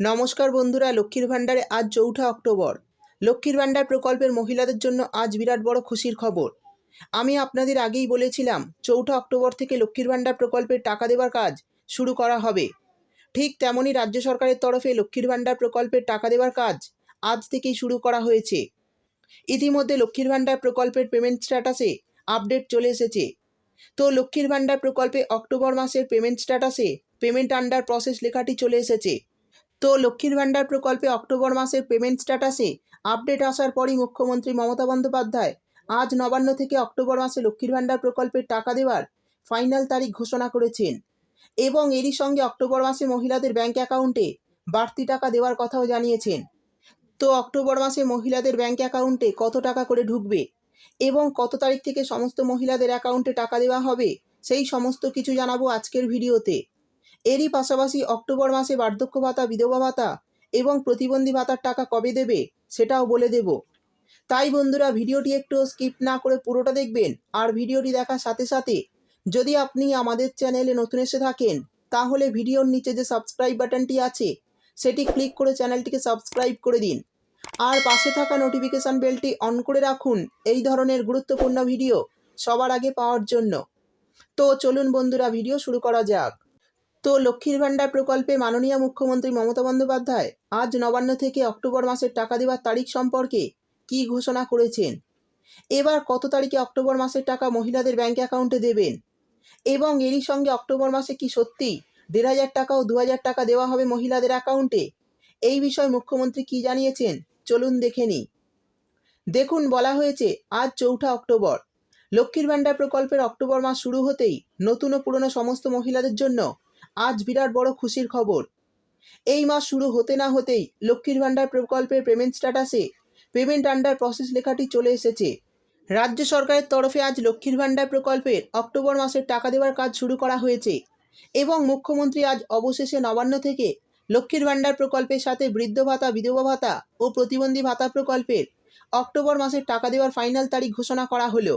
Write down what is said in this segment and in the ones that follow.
নমস্কার বন্ধুরা, লক্ষ্মীর ভাণ্ডারে আজ চৌঠা অক্টোবর। লক্ষ্মীর ভাণ্ডার প্রকল্পের মহিলাদের জন্য আজ বিরাট বড় খুশির খবর। আমি আপনাদের আগেই বলেছিলাম, চৌঠা অক্টোবর থেকে লক্ষ্মীর ভাণ্ডার প্রকল্পের টাকা দেওয়ার কাজ শুরু করা হবে। ঠিক তেমনই রাজ্য সরকারের তরফে লক্ষ্মীর ভাণ্ডার প্রকল্পের টাকা দেওয়ার কাজ আজ থেকেই শুরু করা হয়েছে। ইতিমধ্যে লক্ষ্মীর ভাণ্ডার প্রকল্পের পেমেন্ট স্ট্যাটাসে আপডেট চলে এসেছে। তো লক্ষ্মীর ভাণ্ডার প্রকল্পে অক্টোবর মাসের পেমেন্ট স্ট্যাটাসে পেমেন্ট আন্ডার প্রসেস লেখাটি চলে এসেছে। তো লক্ষ্মীর ভাণ্ডার প্রকল্পে অক্টোবর মাসের পেমেন্ট স্ট্যাটাসে আপডেট আসার পরই মুখ্যমন্ত্রী মমতা বন্দ্যোপাধ্যায় আজ নবান্ন থেকে অক্টোবর মাসে লক্ষ্মীর ভাণ্ডার প্রকল্পের টাকা দেওয়ার ফাইনাল তারিখ ঘোষণা করেছেন। এবং এরই সঙ্গে অক্টোবর মাসে মহিলাদের ব্যাংক অ্যাকাউন্টে বাড়তি টাকা দেওয়ার কথাও জানিয়েছেন। তো অক্টোবর মাসে মহিলাদের ব্যাংক অ্যাকাউন্টে কত টাকা করে ঢুকবে এবং কত তারিখ থেকে সমস্ত মহিলাদের অ্যাকাউন্টে টাকা দেওয়া হবে সেই সমস্ত কিছু জানাব আজকের ভিডিওতে। এরই পাশাপাশি অক্টোবর মাসে বার্ধক্য ভাতা, বিধবা ভাতা এবং প্রতিবন্ধী ভাতার টাকা কবে দেবে সেটাও বলে দেব। তাই বন্ধুরা, ভিডিওটি একটু স্কিপ না করে পুরোটা দেখবেন আর ভিডিওটি দেখার সাথে সাথে যদি আপনি আমাদের চ্যানেলে নতুন এসে থাকেন, তাহলে ভিডিওর নিচে যে সাবস্ক্রাইব বাটনটি আছে, সেটি ক্লিক করে চ্যানেলটিকে সাবস্ক্রাইব করে দিন। আর পাশে থাকা নোটিফিকেশান বেলটি অন করে রাখুন এই ধরনের গুরুত্বপূর্ণ ভিডিও সবার আগে পাওয়ার জন্য। তো চলুন বন্ধুরা, ভিডিও শুরু করা যাক। তো লক্ষ্মীর ভাণ্ডার প্রকল্পে মাননীয় মুখ্যমন্ত্রী মমতা বন্দ্যোপাধ্যায় আজ নবান্ন থেকে অক্টোবর মাসের টাকা দেওয়ার তারিখ সম্পর্কে কী ঘোষণা করেছেন? এবার কত তারিখে অক্টোবর মাসের টাকা মহিলাদের ব্যাংক অ্যাকাউন্টে দেবেন? এবং এরই সঙ্গে অক্টোবর মাসে কি সত্যি দেড় হাজার টাকা ও দু হাজার টাকা দেওয়া হবে মহিলাদের অ্যাকাউন্টে? এই বিষয়ে মুখ্যমন্ত্রী কি জানিয়েছেন? চলুন দেখে নিই। দেখুন, বলা হয়েছে আজ চৌঠা অক্টোবর। লক্ষ্মীর ভাণ্ডার প্রকল্পের অক্টোবর মাস শুরু হতেই নতুন ও পুরনো সমস্ত মহিলাদের জন্য আজ বিরাট বড় খুশির খবর। এই মাস শুরু হতে না হতেই লক্ষ্মীর ভাণ্ডার প্রকল্পের পেমেন্ট স্ট্যাটাসে পেমেন্ট আন্ডার প্রসেস লেখাটি চলে এসেছে। রাজ্য সরকারের তরফে আজ লক্ষ্মীর ভাণ্ডার প্রকল্পের অক্টোবর মাসের টাকা দেওয়ার কাজ শুরু করা হয়েছে এবং মুখ্যমন্ত্রী আজ অবশেষে নবান্ন থেকে লক্ষ্মীর ভাণ্ডার প্রকল্পের সাথে বৃদ্ধ ভাতা, বিধবা ভাতা ও প্রতিবন্ধী ভাতা প্রকল্পের অক্টোবর মাসের টাকা দেওয়ার ফাইনাল তারিখ ঘোষণা করা হলো।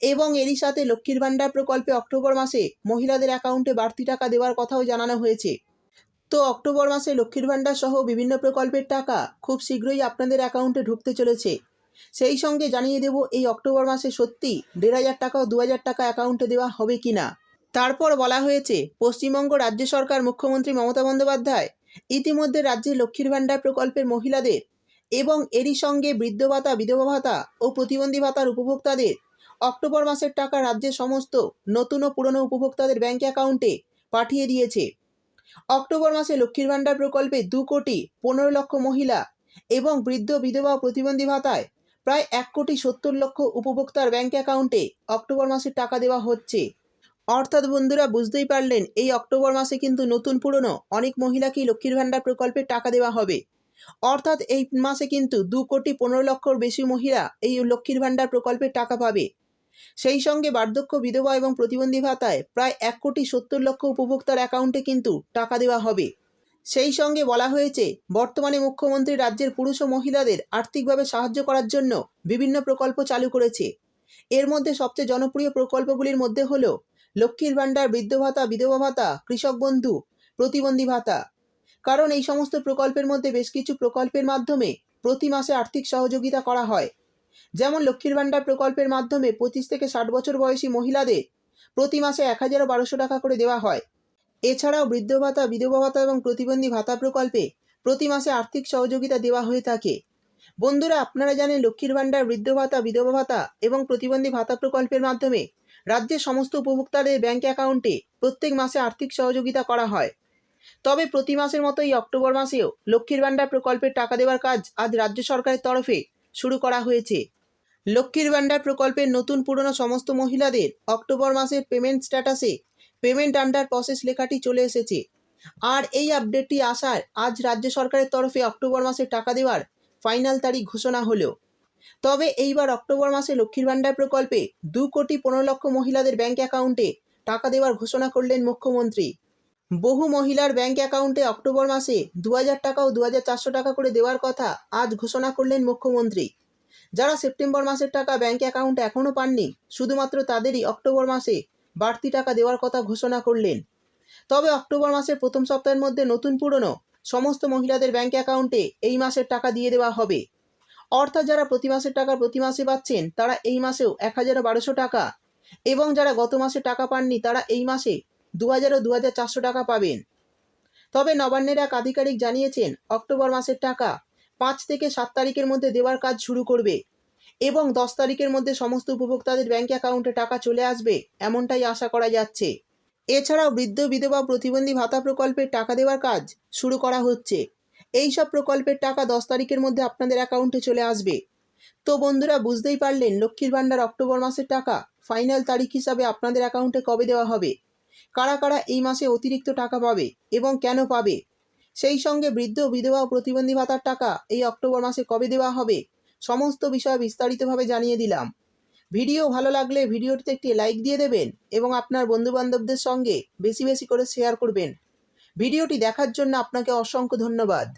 এবং এরই সাথে লক্ষ্মীর ভাণ্ডার প্রকল্পে অক্টোবর মাসে মহিলাদের অ্যাকাউন্টে বাড়তি টাকা দেওয়ার কথাও জানানো হয়েছে। তো অক্টোবর মাসে লক্ষ্মীর ভাণ্ডার সহ বিভিন্ন প্রকল্পের টাকা খুব শীঘ্রই আপনাদের অ্যাকাউন্টে ঢুকতে চলেছে। সেই সঙ্গে জানিয়ে দেব, এই অক্টোবর মাসে সত্যি দেড় হাজার টাকা ও দু হাজার টাকা অ্যাকাউন্টে দেওয়া হবে কি না তারপর বলা হয়েছে, পশ্চিমবঙ্গ রাজ্য সরকার মুখ্যমন্ত্রী মমতা বন্দ্যোপাধ্যায় ইতিমধ্যে রাজ্যে লক্ষ্মীর ভাণ্ডার প্রকল্পের মহিলাদের এবং এরই সঙ্গে বৃদ্ধ ভাতা, বিধবা ভাতা ও প্রতিবন্ধী ভাতার উপভোক্তাদের অক্টোবর মাসের টাকা রাজ্যের সমস্ত নতুন ও পুরনো উপভোক্তাদের ব্যাংক অ্যাকাউন্টে পাঠিয়ে দিয়েছে। অক্টোবর মাসে লক্ষ্মীর ভাণ্ডার প্রকল্পে দু কোটি পনেরো লক্ষ মহিলা এবং বৃদ্ধ, বিধবা প্রতিবন্ধী ভাতায় প্রায় এক কোটি সত্তর লক্ষ উপভোক্তার ব্যাংক অ্যাকাউন্টে অক্টোবর মাসে টাকা দেওয়া হচ্ছে। অর্থাৎ বন্ধুরা, বুঝতেই পারলেন, এই অক্টোবর মাসে কিন্তু নতুন, পুরনো অনেক মহিলাকেই লক্ষ্মীর ভাণ্ডার প্রকল্পে টাকা দেওয়া হবে। অর্থাৎ এই মাসে কিন্তু দু কোটি পনেরো লক্ষর বেশি মহিলা এই লক্ষ্মীর ভাণ্ডার প্রকল্পের টাকা পাবে। সেই সঙ্গে বার্ধক্য বিধবা এবং প্রতিবন্ধী ভাতায় প্রায় এক কোটি সত্তর লক্ষ উপভোক্তার অ্যাকাউন্টে কিন্তু টাকা দেওয়া হবে। সেই সঙ্গে বলা হয়েছে, বর্তমানে মুখ্যমন্ত্রী রাজ্যের পুরুষ ও মহিলাদের আর্থিকভাবে সাহায্য করার জন্য বিভিন্ন প্রকল্প চালু করেছে। এর মধ্যে সবচেয়ে জনপ্রিয় প্রকল্পগুলির মধ্যে হল লক্ষ্মীর ভাণ্ডার, বৃদ্ধ ভাতা, বিধবা ভাতা, কৃষক বন্ধু, প্রতিবন্ধী ভাতা। কারণ এই সমস্ত প্রকল্পের মধ্যে বেশ কিছু প্রকল্পের মাধ্যমে প্রতি মাসে আর্থিক সহযোগিতা করা হয়। যেমন লক্ষ্মীর ভাণ্ডার প্রকল্পের মাধ্যমে পঁচিশ থেকে ষাট বছর বয়সী মহিলাদের প্রতি মাসে এক হাজার বারোশো টাকা করে দেওয়া হয়। এছাড়াও বৃদ্ধ ভাতা, বিধবা ভাতা এবং প্রতিবন্ধী ভাতা প্রকল্পে প্রতি মাসে আর্থিক সহযোগিতা দেওয়া হয়ে থাকে। বন্ধুরা, আপনারা জানেন লক্ষ্মীর ভাণ্ডার, বৃদ্ধ ভাতা, বিধবা ভাতা এবং প্রতিবন্ধী ভাতা প্রকল্পের মাধ্যমে রাজ্যের সমস্ত উপভোক্তাদের ব্যাংক অ্যাকাউন্টে প্রত্যেক মাসে আর্থিক সহযোগিতা করা হয়। তবে প্রতি মাসের মতো এই অক্টোবর মাসেও লক্ষ্মীর ভাণ্ডার প্রকল্পের টাকা দেওয়ার কাজ আজ রাজ্য সরকারের তরফে শুরু করা হয়েছে। লক্ষ্মীর ভাণ্ডার প্রকল্পের নতুন পুরনো সমস্ত মহিলাদের অক্টোবর মাসের পেমেন্ট স্ট্যাটাসে পেমেন্ট আন্ডার প্রসেস লেখাটি চলে এসেছে। আর এই আপডেটটি আসার আজ রাজ্য সরকারের তরফে অক্টোবর মাসে টাকা দেওয়ার ফাইনাল তারিখ ঘোষণা হলো। তবে এইবার অক্টোবর মাসে লক্ষ্মীর ভাণ্ডার প্রকল্পে দু কোটি পনেরো লক্ষ মহিলাদের ব্যাংক অ্যাকাউন্টে টাকা দেওয়ার ঘোষণা করলেন মুখ্যমন্ত্রী। বহু মহিলার ব্যাংক অ্যাকাউন্টে অক্টোবর মাসে দু হাজার টাকা ও দু হাজার চারশো টাকা করে দেওয়ার কথা আজ ঘোষণা করলেন মুখ্যমন্ত্রী। যারা সেপ্টেম্বর মাসের টাকা ব্যাংক অ্যাকাউন্টে এখনও পাননি, শুধুমাত্র তাদেরই অক্টোবর মাসে বাড়তি টাকা দেওয়ার কথা ঘোষণা করলেন। তবে অক্টোবর মাসের প্রথম সপ্তাহের মধ্যে নতুন পুরনো সমস্ত মহিলাদের ব্যাংক অ্যাকাউন্টে এই মাসের টাকা দিয়ে দেওয়া হবে। অর্থাৎ যারা প্রতি মাসের টাকা প্রতি মাসে পাচ্ছেন, তারা এই মাসেও এক হাজার বারোশো টাকা। এবং যারা গত মাসে টাকা পাননি, তারা এই মাসে দু হাজার ও দু হাজার চারশো টাকা পাবেন। তবে নবান্নের এক আধিকারিক জানিয়েছেন, অক্টোবর মাসের টাকা পাঁচ থেকে সাত তারিখের মধ্যে দেওয়ার কাজ শুরু করবে এবং দশ তারিখের মধ্যে সমস্ত উপভোক্তাদের ব্যাঙ্ক অ্যাকাউন্টে টাকা চলে আসবে এমনটাই আশা করা যাচ্ছে। এছাড়াও বৃদ্ধ বিধবা প্রতিবন্ধী ভাতা প্রকল্পের টাকা দেওয়ার কাজ শুরু করা হচ্ছে। এই সব প্রকল্পের টাকা দশ তারিখের মধ্যে আপনাদের অ্যাকাউন্টে চলে আসবে। তো বন্ধুরা, বুঝতেই পারলেন, লক্ষ্মীর ভাণ্ডার অক্টোবর মাসের টাকা ফাইনাল তারিখ হিসাবে আপনাদের অ্যাকাউন্টে কবে দেওয়া হবে? কারা কারা এই মাসে অতিরিক্ত টাকা পাবে এবং কেন পাবে? সেই সঙ্গে বৃদ্ধ, বিধবা ও প্রতিবন্ধী ভাতার টাকা এই অক্টোবর মাসে কবে দেওয়া হবে? সমস্ত বিষয় বিস্তারিতভাবে জানিয়ে দিলাম। ভিডিও ভালো লাগলে ভিডিওটিতে একটি লাইক দিয়ে দেবেন এবং আপনার বন্ধুবান্ধবদের সঙ্গে বেশি বেশি করে শেয়ার করবেন। ভিডিওটি দেখার জন্য আপনাকে অসংখ্য ধন্যবাদ।